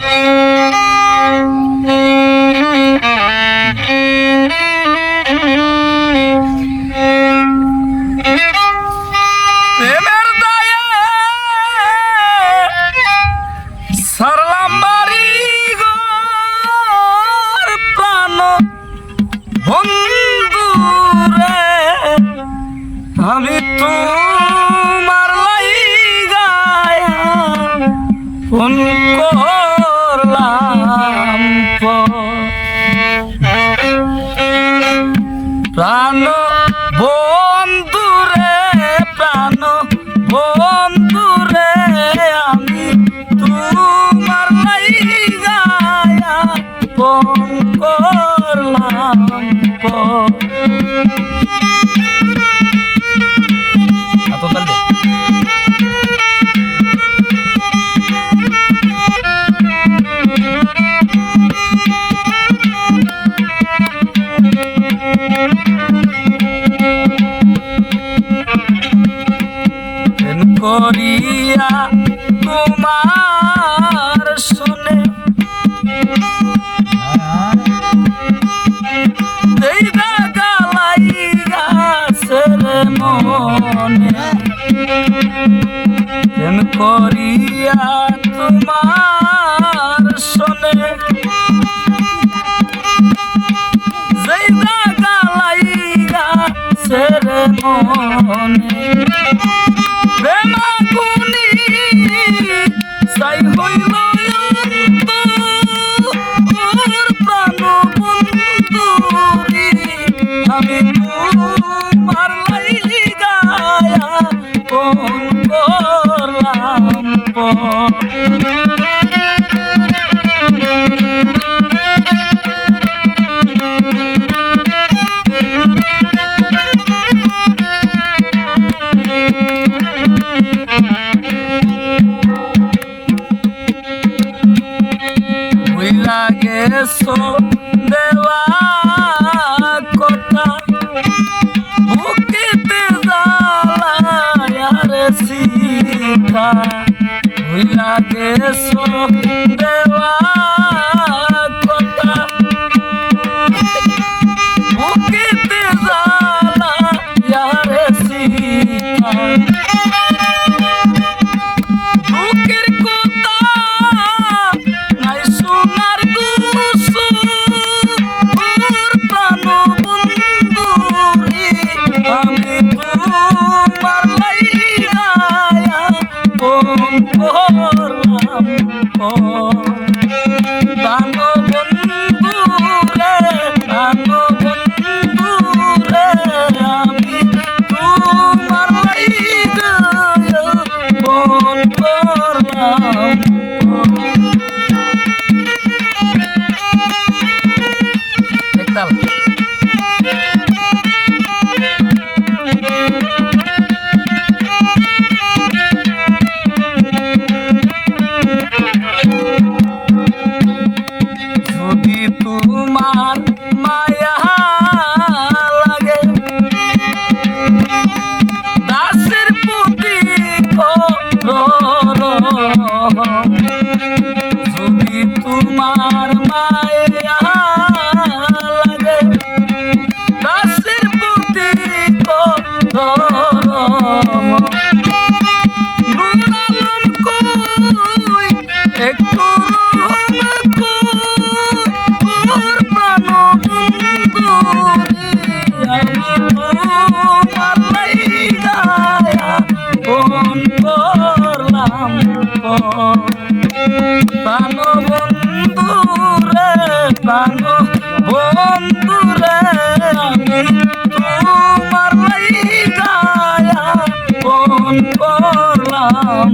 啊。ফোন করলাম প্রাণ বন্ধুরে প্রাণ বন্ধুরে আমি তোমার লাইগায়া ফোন করলাম করিয়া তোমার শুনে। মনে। করিয়া তোমার শুনে। যেই গালাই গাছের মনে। গেছো দেওয়া কথা বুকেতে জ্বালায়ার সীতা ভুইলা গেছো? ফোন তোমার মায়া লাগে। দাসের প্রতি যদি তোমার মায়া লাগে দাসের প্রতি একটু ভাঙো। বন্ধুরে আমি তোমার লাইগা ফোন করলাম।